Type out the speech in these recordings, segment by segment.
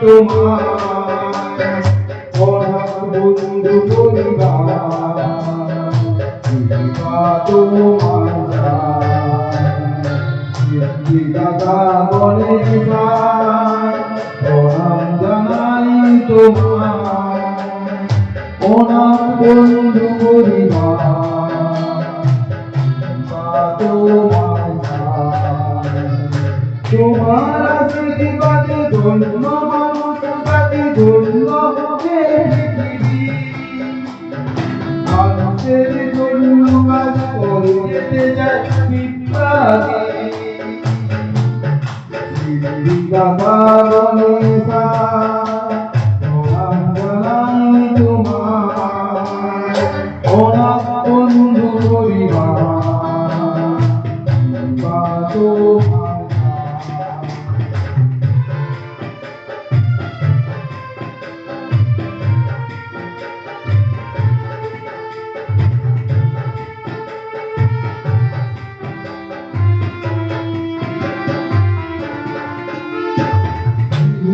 তোমার বন্ধু পরিবার তোমার প্রণাম জানাই তোমার বন্ধু পরিবার জাতি ধন্য হে মানুষের জন্য কাজ যায় বিপ্লবী প্রণাম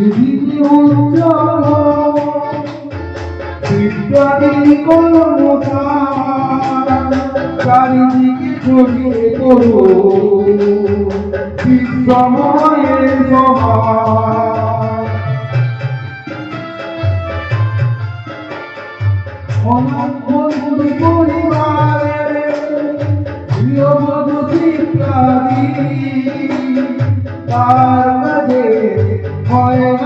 পৃথিবী উজ্জ্বল বিদ্যাদি কর্মকার চারিদিকে ছড়িয়ে পড়ো বিশ্বময়ের হয়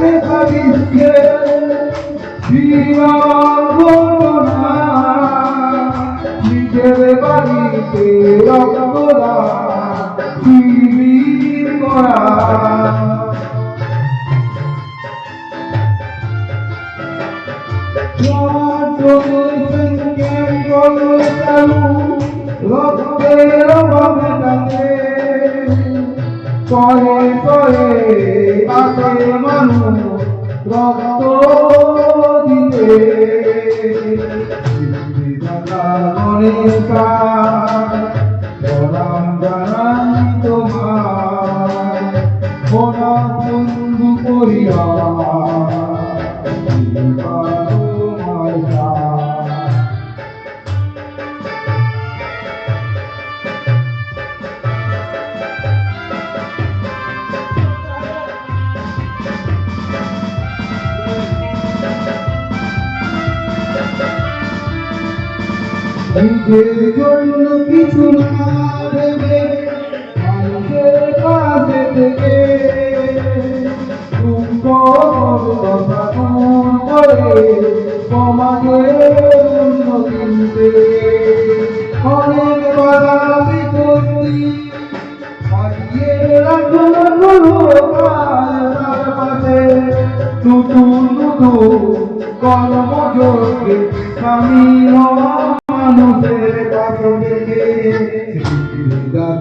দেখা দিচ্ছে জীবন ঘটনা নিজের বাড়িতে রক্তদা শিবির করা কয়ে কয়ে আসে মানুষ রক্ত দিতে প্রণাম তোমার মোনা বন্ধু পরিবার নিজের জন্য কিছু না ভেবে মানুষের কাছে থেকে করে